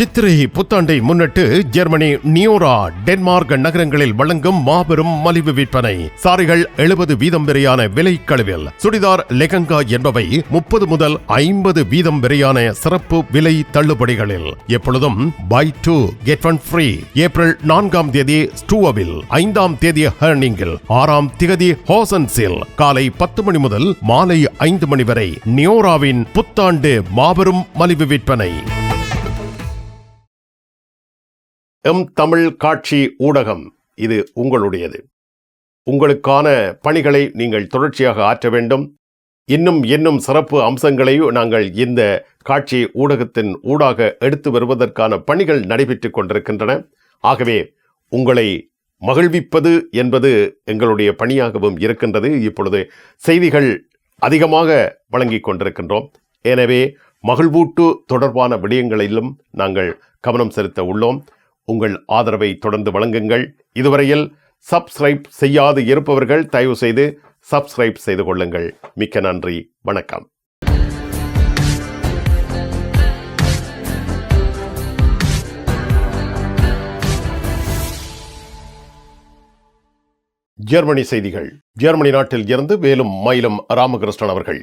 சித்திரை புத்தாண்டை முன்னிட்டு Germany நியோரா Denmark நகரங்களில் வழங்கும் மாபெரும் மலிவு விற்பனை. சாரிகள் எழுபது வீதம் வரையான விலை கழுவில். சுடிதார் லெகங்கா என்பவை முப்பது முதல் ஐம்பது வீதம் வரையான சிறப்பு விலை தள்ளுபடிகளில். எப்பொழுதும் buy two get one free April நான்காம் தேதி ஸ்டூவில் ஐந்தாம் தேதி ஹர்னிங்கில் ஆறாம் திகதி ஹோசன்ஸில். காலை பத்து மணி முதல் மாலை ஐந்து மணி வரை நியோராவின் புத்தாண்டு மாபெரும் மலிவு விற்பனை. எம் தமிழ் காட்சி ஊடகம் இது உங்களுடையது. உங்களுக்கான பணிகளை நீங்கள் தொடர்ச்சியாக ஆற்ற வேண்டும். இன்னும் இன்னும் சிறப்பு அம்சங்களை நாங்கள் இந்த காட்சி ஊடகத்தின் ஊடாக எடுத்து வருவதற்கான பணிகள் நடைபெற்றுக் கொண்டிருக்கின்றன. ஆகவே உங்களை மகிழ்விப்பது என்பது எங்களுடைய பணியாகவும் இருக்கின்றது. இப்பொழுது செய்திகள் அதிகமாக வழங்கிக் கொண்டிருக்கின்றோம். எனவே மகிழ்வூட்டு தொடர்பான விடயங்களிலும் நாங்கள் கவனம் செலுத்த உள்ளோம். உங்கள் ஆதரவை தொடர்ந்து வழங்குங்கள். இதுவரையில் சப்ஸ்கிரைப் செய்யாது இருப்பவர்கள் தயவு செய்து சப்ஸ்கிரைப் செய்து கொள்ளுங்கள். மிக்க நன்றி. வணக்கம். ஜெர்மனி செய்திகள். ஜெர்மனி நாட்டில் இருந்து வேலும் மயிலும் ராமகிருஷ்ணன் அவர்கள்.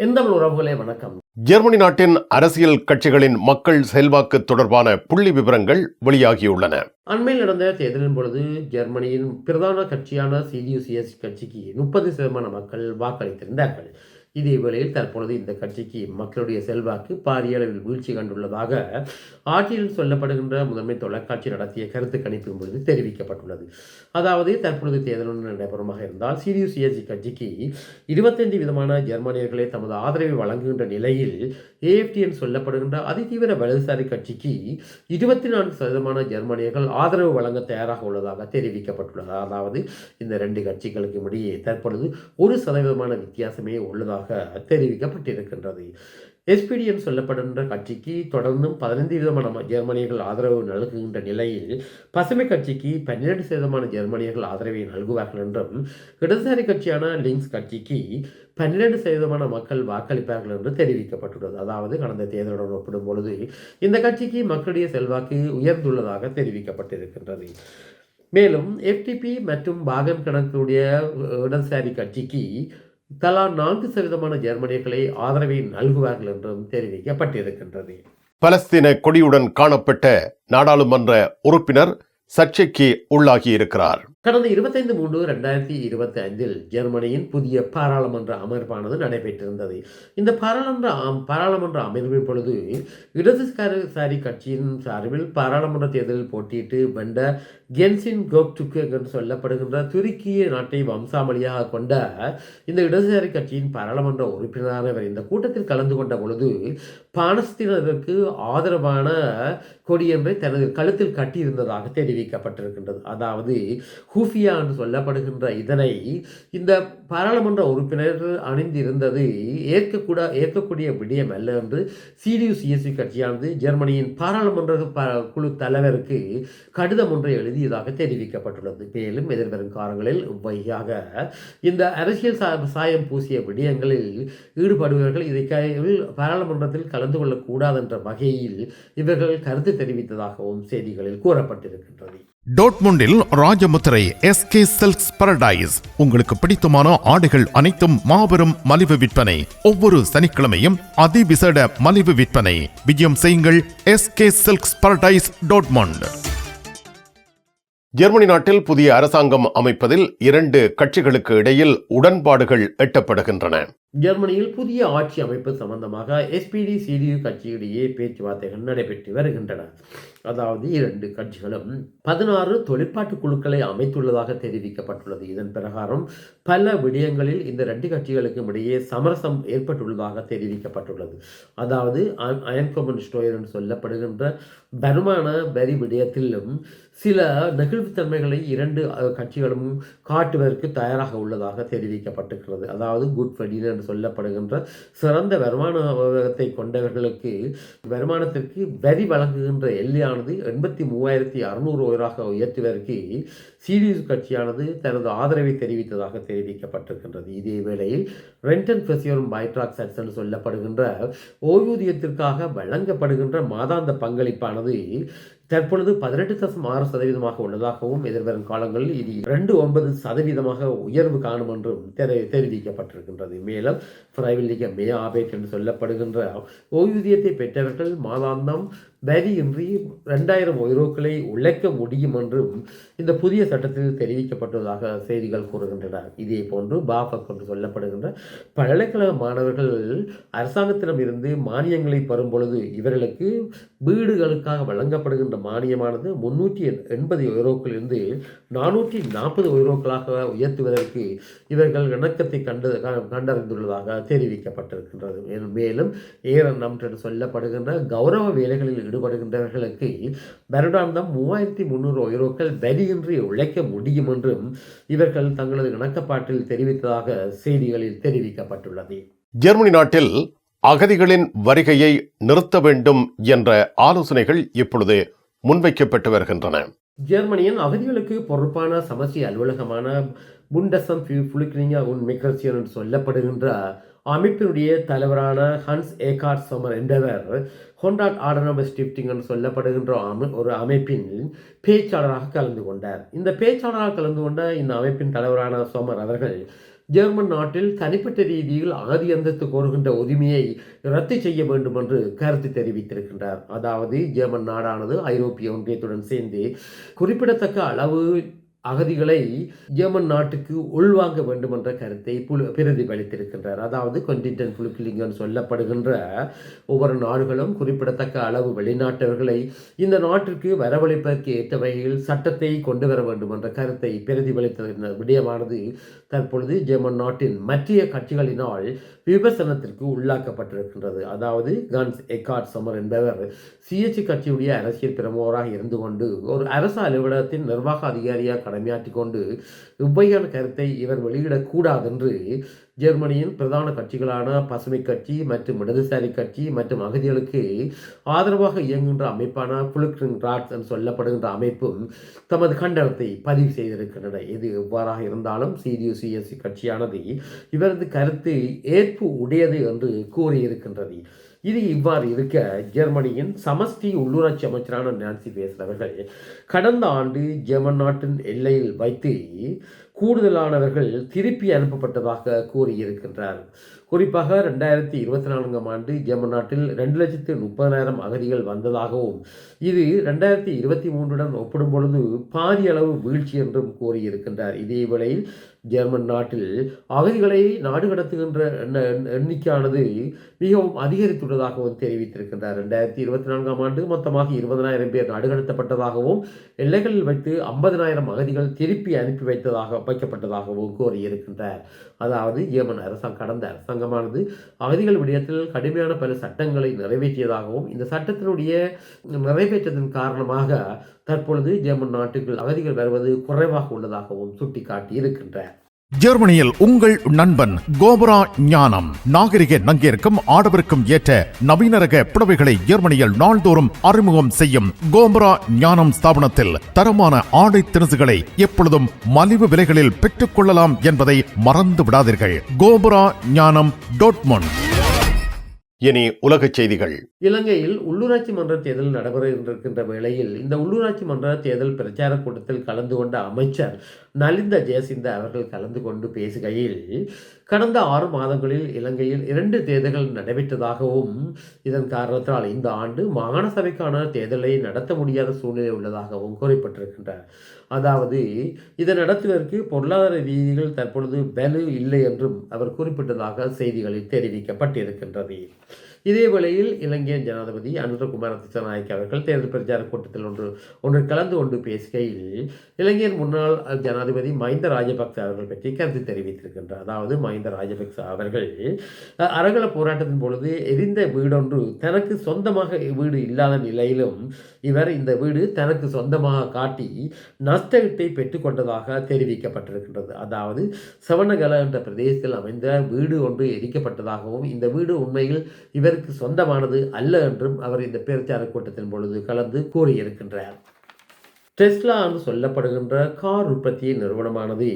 எந்த உறவுகளே வணக்கம். ஜெர்மனி நாட்டின் அரசியல் கட்சிகளின் மக்கள் செல்வாக்கு தொடர்பான புள்ளி விவரங்கள் வெளியாகியுள்ளன. அண்மையில் நடந்த தேர்தலின் பொழுது ஜெர்மனியின் பிரதான கட்சியான சிடியூசிஎஸ் கட்சிக்கு முப்பது சதமான மக்கள் வாக்களித்திருந்தார்கள். இதே வேளையில் தற்பொழுது இந்த கட்சிக்கு மக்களுடைய செல்வாக்கு பாரிய அளவில் வீழ்ச்சி கண்டுள்ளதாக ஆட்சியில் சொல்லப்படுகின்ற முதன்மை தொலைக்காட்சி நடத்திய கருத்து கணிப்பின் பொழுது தெரிவிக்கப்பட்டுள்ளது. அதாவது தற்பொழுது தேர்தல் ஒன்று நடைபெறுமாக இருந்தால் சிடியூசிஎஸ்சி கட்சிக்கு இருபத்தைந்து விதமான ஜெர்மனியர்களே தமது ஆதரவை வழங்குகின்ற நிலையில் ஏஎஃப்டி என்று சொல்லப்படுகின்ற அதிதீவிர வலதுசாரி கட்சிக்கு இருபத்தி நான்கு சதவீதமான ஜெர்மனியர்கள் ஆதரவு வழங்க தயாராக உள்ளதாக தெரிவிக்கப்பட்டுள்ளது. அதாவது இந்த ரெண்டு கட்சிகளுக்கும் இடையே தற்பொழுது ஒரு சதவீதமான வித்தியாசமே உள்ளதாக தெரிவிக்கப்பட்டிருக்கின்றது. எஸ்பிடிஎம் சொல்லப்படுகின்ற கட்சிக்கு தொடர்ந்தும் பதினைந்து விதமான ஜெர்மனியர்கள் ஆதரவு நல்குகின்ற நிலையில் பசுமை கட்சிக்கு பன்னிரண்டு சதவீதமான ஜெர்மனியர்கள் ஆதரவை நல்குவார்கள் என்றும் இடதுசாரி கட்சியான லிங்க்ஸ் கட்சிக்கு பன்னிரண்டு சதவீதமான மக்கள் வாக்களிப்பார்கள் என்று தெரிவிக்கப்பட்டுள்ளது. அதாவது கடந்த தேர்தலுடன் ஒப்பிடும் பொழுது இந்த கட்சிக்கு மக்களுடைய செல்வாக்கு உயர்ந்துள்ளதாக தெரிவிக்கப்பட்டிருக்கின்றது. மேலும் எஃப்டிபி மற்றும் பாகம் கணக்குடைய இடதுசாரி கட்சிக்கு தலா நான்கு சதவீதமான ஜெர்மனியர்களை ஆதரவை நல்குவார்கள் என்றும் தெரிவிக்கப்பட்டிருக்கின்றது. பலஸ்தீன கொடியுடன் காணப்பட்ட நாடாளுமன்ற உறுப்பினர் சர்ச்சைக்கு உள்ளாகி இருக்கிறார் கடந்த இருபத்தைந்து மூன்று ரெண்டாயிரத்தி இருபத்தி ஐந்தில் ஜெர்மனியின் புதிய பாராளுமன்ற அமர்வானது நடைபெற்றிருந்தது. இந்த பாராளுமன்ற பாராளுமன்ற அமர்வின் பொழுது இடதுசாரி கட்சியின் சார்பில் பாராளுமன்ற தேர்தலில் போட்டியிட்டு வென்ற கென்சின் கோக்டுக்கு என்று சொல்லப்படுகின்ற துருக்கிய நாட்டை வம்சாவளியாக கொண்ட இந்த இடதுசாரி கட்சியின் பாராளுமன்ற உறுப்பினரானவர் இந்த கூட்டத்தில் கலந்து கொண்ட பொழுது பாலஸ்தீனருக்கு ஆதரவான கொடியொன்றை தனது கழுத்தில் கட்டியிருந்ததாக தெரிவிக்கப்பட்டிருக்கின்றது. அதாவது ஹூஃபியா என்று சொல்லப்படுகின்ற இதனை இந்த பாராளுமன்ற உறுப்பினர் அணிந்திருந்தது ஏற்கக்கூட ஏற்கக்கூடிய விடயம் அல்ல என்று சிடியு சிஎஸ்சி கட்சியானது ஜெர்மனியின் பாராளுமன்ற ப- குழு தலைவருக்கு கடிதம் ஒன்றை எழுதியதாக தெரிவிக்கப்பட்டுள்ளது. மேலும் எதிர்வரும் காலங்களில் வகையாக இந்த அரசியல் சா சாயம் பூசிய விடயங்களில் ஈடுபடுபவர்கள் இதை பாராளுமன்றத்தில் கலந்து கொள்ளக்கூடாது என்ற வகையில் இவர்கள் கருத்து தெரிவித்ததாகவும் செய்திகளில் கூறப்பட்டிருக்கின்றது. டோட்முண்டில் ராஜமுத்திரை எஸ்கே சில்க்ஸ் பரடைஸ் உங்களுக்கு பிடித்தமான ஆடைகள் அனைத்தும் மாபெரும் மலிவு விற்பனை. ஒவ்வொரு சனிக்கிழமையும் அதிவிசேட மலிவு விற்பனை. விஜயம் செய்யுங்கள் SK silks paradise Dortmund. Germany நாட்டில் புதிய அரசாங்கம் அமைப்பதில் இரண்டு கட்சிகளுக்கு இடையில் உடன்பாடுகள் எட்டப்படுகின்றன. ஜெர்மனியில் புதிய ஆட்சி அமைப்பு சம்பந்தமாக எஸ்பிடி சிடியு கட்சியிடையே பேச்சுவார்த்தைகள் நடைபெற்று வருகின்றன. அதாவது இரண்டு கட்சிகளும் பதினாறு தொழிற்பாட்டு குழுக்களை அமைத்துள்ளதாக தெரிவிக்கப்பட்டுள்ளது. இதன் பிரகாரம் பல விடயங்களில் இந்த ரெண்டு கட்சிகளுக்கும் இடையே சமரசம் ஏற்பட்டுள்ளதாக தெரிவிக்கப்பட்டுள்ளது. அதாவது அயன் கமன் ஸ்டோயர் என்று சொல்லப்படுகின்ற வருமான வரி விடயத்திலும் சில நெகிழ்வுத்தன்மைகளை இரண்டு கட்சிகளும் காட்டுவதற்கு தயாராக உள்ளதாக தெரிவிக்கப்பட்டிருக்கிறது அதாவது குட் ஃபெடினர் என்று சொல்லப்படுகின்ற சிறந்த வருமான விவரத்தை கொண்டவர்களுக்கு வருமானத்திற்கு வரி வழங்குகின்ற எல்லையானது எண்பத்தி மூவாயிரத்தி அறுநூறு உயராக உயர்த்துவதற்கு சிடிஎஸ் கட்சியானது தனது ஆதரவை தெரிவித்ததாக தெரிவிக்கப்பட்டிருக்கின்றது. இதே வேளையில் ரெண்டன் அண்ட் ஃபெசியோரும் பைட்ராக்ஸ் என்று சொல்லப்படுகின்ற ஓய்வூதியத்திற்காக வழங்கப்படுகின்ற மாதாந்த பங்களிப்பானது தற்பொழுது பதினெட்டு தசம் ஆறு சதவீதமாக உள்ளதாகவும் எதிர்வரும் காலங்களில் இது ரெண்டு ஒன்பது சதவீதமாக உயர்வு காணும் என்றும் தெரிவிக்கப்பட்டிருக்கின்றது. மேலும் பிரைவில் மே ஆபேட் என்று சொல்லப்படுகின்ற ஓய்வூதியத்தை பெற்றவர்கள் மாதாந்தம் வரியின்றி ரெண்டாயிரம் யூரோக்களை உழைக்க முடியும் என்றும் இந்த புதிய சட்டத்தில் தெரிவிக்கப்பட்டுள்ளதாக செய்திகள் கூறுகின்றன. இதே போன்று பாஃபக் என்று சொல்லப்படுகின்ற பல்கலைக்கழக மாணவர்கள் அரசாங்கத்திடம் இருந்து மானியங்களை பெறும் பொழுது இவர்களுக்கு வீடுகளுக்காக வழங்கப்படுகின்ற மானியமானது முன்னூற்றி எண்பது யூரோக்களிலிருந்து நானூற்றி நாற்பது யூரோக்களாக உயர்த்துவதற்கு இவர்கள் இணக்கத்தை கண்டு க- கண்டறிந்துள்ளதாக தெரிவிக்கப்பட்டிருக்கின்றது. மேலும் மேலும் என்று சொல்லப்படுகின்ற கௌரவ வேலைகளில் ஈடுபடுகின்றவர்களுக்கு வருடாந்தம் மூவாயிரத்தி முந்நூறு யூரோக்கள் வரியின்றி உழைக்க முடியும் என்றும் இவர்கள் தங்களது இணக்கப்பாட்டில் தெரிவித்ததாக செய்திகளில் தெரிவிக்கப்பட்டுள்ளது. ஜெர்மனி நாட்டில் அகதிகளின் வருகையை நிறுத்த வேண்டும் என்ற ஆலோசனைகள் இப்பொழுது முன்வைக்கப்பட்டு வருகின்றன. ஜெர்மனியின் அகதிகளுக்கு பொறுப்பான சமஸ்டி அலுவலகமான புண்டசம் புலிக்ரிங்க உன் மிக்ரசியன் என்று சொல்லப்படுகின்ற அமைப்பினுடைய தலைவரான ஹன்ஸ் ஏகார்ட் சோமர் என்பவர் ஹொண்டாட் ஆடனம ஸ்டிப்டிங் என்று சொல்லப்படுகின்ற அமை- ஒரு அமைப்பின் பேச்சாளராக கலந்து கொண்டார். இந்த பேச்சாளராக கலந்து கொண்ட இந்த அமைப்பின் தலைவரான சோமர் அவர்கள் ஜெர்மன் நாட்டில் தனிப்பட்ட ரீதியில் அகதி அந்தஸ்து கோருகின்ற உரிமையை ரத்து செய்ய வேண்டும் என்று கருத்து தெரிவித்திருக்கின்றார். அதாவது ஜெர்மன் நாடானது ஐரோப்பிய ஒன்றியத்துடன் சேர்ந்து குறிப்பிடத்தக்க அளவு அகதிகளை ஜெர்மன் நாட்டுக்கு உள்வாங்க வேண்டும் என்ற கருத்தை புல பிரதிபலித்திருக்கின்றார் அதாவது கொண்டின்டன் புலுக்கிலிங்கன் சொல்லப்படுகின்ற ஒவ்வொரு நாடுகளும் குறிப்பிடத்தக்க அளவு வெளிநாட்டவர்களை இந்த நாட்டிற்கு வரவழைப்பதற்கு ஏற்ற வகையில் சட்டத்தை கொண்டு வர வேண்டும் என்ற கருத்தை பிரதிபலித்த விடயமானது தற்பொழுது ஜெர்மன் நாட்டின் மற்ற கட்சிகளினால் விமர்சனத்திற்கு உள்ளாக்கப்பட்டிருக்கின்றது. அதாவது கன்ஸ் எக்கார்ட் சமர் என்பவர் சிஎச்சி கட்சியுடைய அரசியல் பிரமுகராக இருந்து கொண்டு ஒரு அரசு அலுவலகத்தின் நிர்வாக அதிகாரியாக கடை கொண்டு இவ்வையான கருத்தை இவர் வெளியிடக்கூடாது என்று ஜெர்மனியின் பிரதான கட்சிகளான பசுமை கட்சி மற்றும் இடதுசாரி கட்சி மற்றும் அகதிகளுக்கு ஆதரவாக இயங்குகின்ற அமைப்பான புலுக்ரிங் ராட்ஸ் என்று சொல்லப்படுகின்ற அமைப்பும் தமது கண்டனத்தை பதிவு செய்திருக்கின்றன. இது எவ்வாறாக இருந்தாலும் சிடியூசிஎஸ்சி கட்சியானது இவரது கருத்து ஏற்பு உடையது என்று கூறியிருக்கின்றது. இது இவ்வாறு இருக்க ஜெர்மனியின் சமஸ்தி உள்ளூராட்சி அமைச்சரான நான்சி பேசல் கடந்த ஆண்டு ஜெர்மன் நாட்டின் எல்லையில் வைத்து கூடுதலானவர்கள் திருப்பி அனுப்பப்பட்டதாக கூறியிருக்கின்றார். குறிப்பாக ரெண்டாயிரத்தி இருபத்தி நான்காம் ஆண்டு ஜெர்மன் நாட்டில் ரெண்டு லட்சத்து முப்பதாயிரம் அகதிகள் வந்ததாகவும் இது ரெண்டாயிரத்தி இருபத்தி மூன்றுடன் ஒப்பிடும் பொழுது பாதி அளவு வீழ்ச்சி என்றும் கூறியிருக்கின்றார். இதே வேளையில் ஜெர்மன் நாட்டில் அகதிகளை நாடு கடத்துகின்ற எண்ண- எண்ணிக்கையானது மிகவும் அதிகரித்துள்ளதாகவும் தெரிவித்திருக்கின்றார். ரெண்டாயிரத்தி இருபத்தி நான்காம் ஆண்டு மொத்தமாக இருபதனாயிரம் பேர் நாடு கடத்தப்பட்டதாகவும் எல்லைகளில் வைத்து ஐம்பதனாயிரம் அகதிகள் திருப்பி அனுப்பி வைத்ததாக வைக்கப்பட்டதாகவும் கூறியிருக்கின்றார். அதாவது ஏமன் அரசாங்கம் கடந்த அரசாங்கமானது அகதிகள் விடயத்தில் கடுமையான பல சட்டங்களை நிறைவேற்றியதாகவும் இந்த சட்டத்தினுடைய நிறைவேற்றத்தின் காரணமாக தற்பொழுது ஜெர்மன் நாட்டுக்குள் அகதிகள் வருவது குறைவாக உள்ளதாகவும் சுட்டிக்காட்டி இருக்கின்றார் ஜெர்மனியில் உங்கள் நண்பன் கோபரா ஞானம். நாகரிக நங்கிற்கும் ஆடவருக்கும் ஏற்ற நவீன ரக புடவைகளை ஜெர்மனியில் நாள்தோறும் அறிமுகம் செய்யும் கோபரா ஞானம் ஸ்தாபனத்தில் தரமான ஆடை திணுசுகளை எப்பொழுதும் மலிவு விலைகளில் பெற்றுக் கொள்ளலாம் என்பதை மறந்து விடாதீர்கள். கோபரா ஞானம் டோட்மொன் இனி உலகச் செய்திகள். இலங்கையில் உள்ளூராட்சி மன்ற தேர்தல் நடைபெறுகின்ற வேளையில் இந்த உள்ளூராட்சி மன்ற தேர்தல் பிரச்சார கூட்டத்தில் கலந்து கொண்ட அமைச்சர் நலிந்த ஜெயசிந்த அவர்கள் கலந்து கொண்டு பேசுகையில் கடந்த ஆறு மாதங்களில் இலங்கையில் இரண்டு தேர்தல்கள் நடைபெற்றதாகவும் இதன் காரணத்தால் இந்த ஆண்டு மாகாண சபைக்கான தேர்தலை நடத்த முடியாத சூழ்நிலை உள்ளதாகவும் குறிப்பிட்டிருக்கின்றார் அதாவது இதை நடத்துவதற்கு பொருளாதார ரீதியில் தற்பொழுது பலு இல்லை என்றும் அவர் குறிப்பிட்டதாக செய்திகளில் தெரிவிக்கப்பட்டிருக்கின்றது. இதே வேளையில் இலங்கையின் ஜனாதிபதி அனுரகுமார திசநாயக் அவர்கள் தேர்தல் பிரச்சார கூட்டத்தில் ஒன்று ஒன்று கலந்து கொண்டு பேசுகையில் இலங்கையின் முன்னாள் ஜனாதிபதி மஹிந்த ராஜபக்ச அவர்கள் பற்றி கருத்து தெரிவித்திருக்கின்றார். அதாவது மஹிந்த ராஜபக்ச அவர்கள் அஹ், அரகல போராட்டத்தின் பொழுது எரிந்த வீடொன்று தனக்கு சொந்தமாக வீடு இல்லாத நிலையிலும் இவர் இந்த வீடு தனக்கு சொந்தமாக காட்டி நஷ்டத்தை பெற்றுக்கொண்டதாக தெரிவிக்கப்பட்டிருக்கின்றது. அதாவது சவணகல என்ற பிரதேசத்தில் அமைந்த வீடு ஒன்று எரிக்கப்பட்டதாகவும் இந்த வீடு உண்மையில் இவர் இவருக்கு சொந்தமானது அல்ல என்றும் அவர் இந்த பிரச்சார கூட்டத்தின் பொழுது கலந்து கூறியிருக்கின்றார். டெஸ்லா என்று சொல்லப்படுகின்ற கார் உற்பத்தி நிறுவனமானது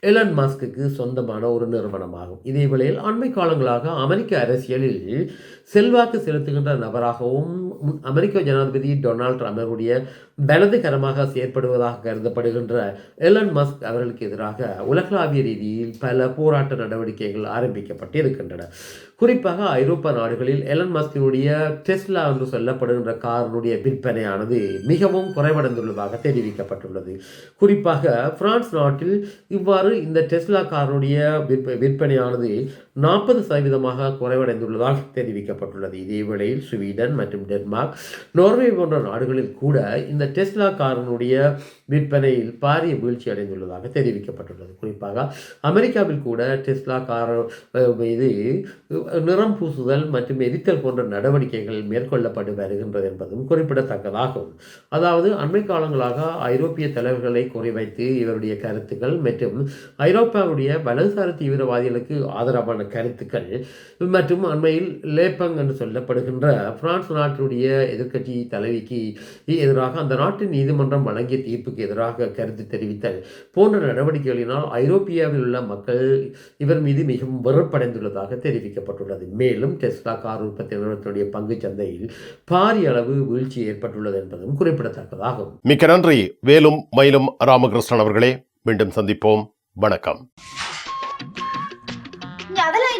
எலன் மாஸ்க்கு சொந்தமான ஒரு நிறுவனமாகும். இதே வேளையில் அண்மை காலங்களாக அமெரிக்க அரசியலில் செல்வாக்கு செலுத்துகின்ற நபராகவும் அமெரிக்க ஜனாதிபதி டொனால்ட் ட்ரம்பருடைய வலதுகரமாக செயற்படுவதாக கருதப்படுகின்ற எலன் மஸ்க் அவர்களுக்கு எதிராக உலகளாவிய ரீதியில் பல போராட்ட நடவடிக்கைகள் ஆரம்பிக்கப்பட்டு இருக்கின்றன குறிப்பாக ஐரோப்பா நாடுகளில் எலன் மஸ்கினுடைய டெஸ்லா என்று சொல்லப்படுகின்ற காரினுடைய விற்பனையானது மிகவும் குறைவடைந்துள்ளதாக தெரிவிக்கப்பட்டுள்ளது. குறிப்பாக பிரான்ஸ் நாட்டில் இவ்வாறு இந்த டெஸ்லா காரினுடைய விற்ப விற்பனையானது நாற்பது சதவீதமாக குறைவடைந்துள்ளதாக தெரிவிக்கப்பட்டுள்ளது. இதே வேளையில் ஸ்வீடன் மற்றும் டென்மார்க் நோர்வே போன்ற நாடுகளில் கூட இந்த டெஸ்லா காரனுடைய விற்பனையில் பாரிய வீழ்ச்சி அடைந்துள்ளதாக தெரிவிக்கப்பட்டுள்ளது. குறிப்பாக அமெரிக்காவில் கூட டெஸ்லா கார மீது நிறம் பூசுதல் மற்றும் எரித்தல் போன்ற நடவடிக்கைகள் மேற்கொள்ளப்பட்டு வருகின்றது என்பதும் குறிப்பிடத்தக்கதாகும். அதாவது அண்மை காலங்களாக ஐரோப்பிய தலைவர்களை குறிவைத்து இவருடைய கருத்துக்கள் மற்றும் ஐரோப்பாவுடைய வலதுசாரி தீவிரவாதிகளுக்கு ஆதரவான கருத்துக்கள். மற்றும் அண்மையில் லேப்பங் என்று சொல்லப்படுகின்ற பிரான்ஸ் நாட்டினுடைய எதிர்க்கட்சி தலைவிக்கு எதிராக அந்த நாட்டின் நீதிமன்றம் வழங்கிய தீர்ப்புக்கு எதிராக கருத்து தெரிவித்தல் போன்ற நடவடிக்கைகளினால் ஐரோப்பியாவில் உள்ள மக்கள் இவர் மீது மிகவும் வெறுப்படைந்துள்ளதாக தெரிவிக்கப்பட்டுள்ளது. மேலும் டெஸ்லா கார் உற்பத்தி நிறுவனத்தினுடைய பங்குச் சந்தையில் பாரிய அளவு வீழ்ச்சி ஏற்பட்டுள்ளது என்பதும் குறிப்பிடத்தக்கதாகும். மிக்க நன்றி. வேலும் மயிலும் ராமகிருஷ்ணன் அவர்களே. மீண்டும் சந்திப்போம். வணக்கம்.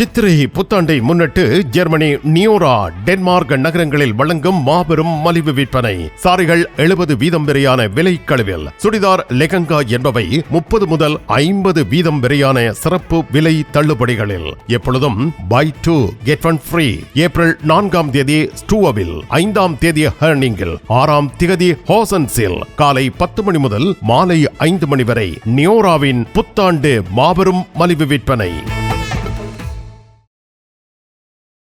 சித்திரை புத்தாண்டை முன்னிட்டு ஜெர்மனி நியோரா டென்மார்க் நகரங்களில் வழங்கும் மாபெரும் மலிவு விற்பனை. சாரிகள் எழுபது வீதம் வரையான விலை கழுவில். சுடிதார் லெகங்கா என்பவை முப்பது முதல் ஐம்பது வீதம் வரையான சிறப்பு விலை தள்ளுபடிகளில். எப்பொழுதும் buy two get one free April நான்காம் தேதி ஸ்டூவில் ஐந்தாம் தேதி ஹர்னிங்கில் ஆறாம் திகதி ஹோசன்ஸில். காலை பத்து மணி முதல் மாலை ஐந்து மணி வரை நியோராவின் புத்தாண்டு மாபெரும் மலிவு விற்பனை.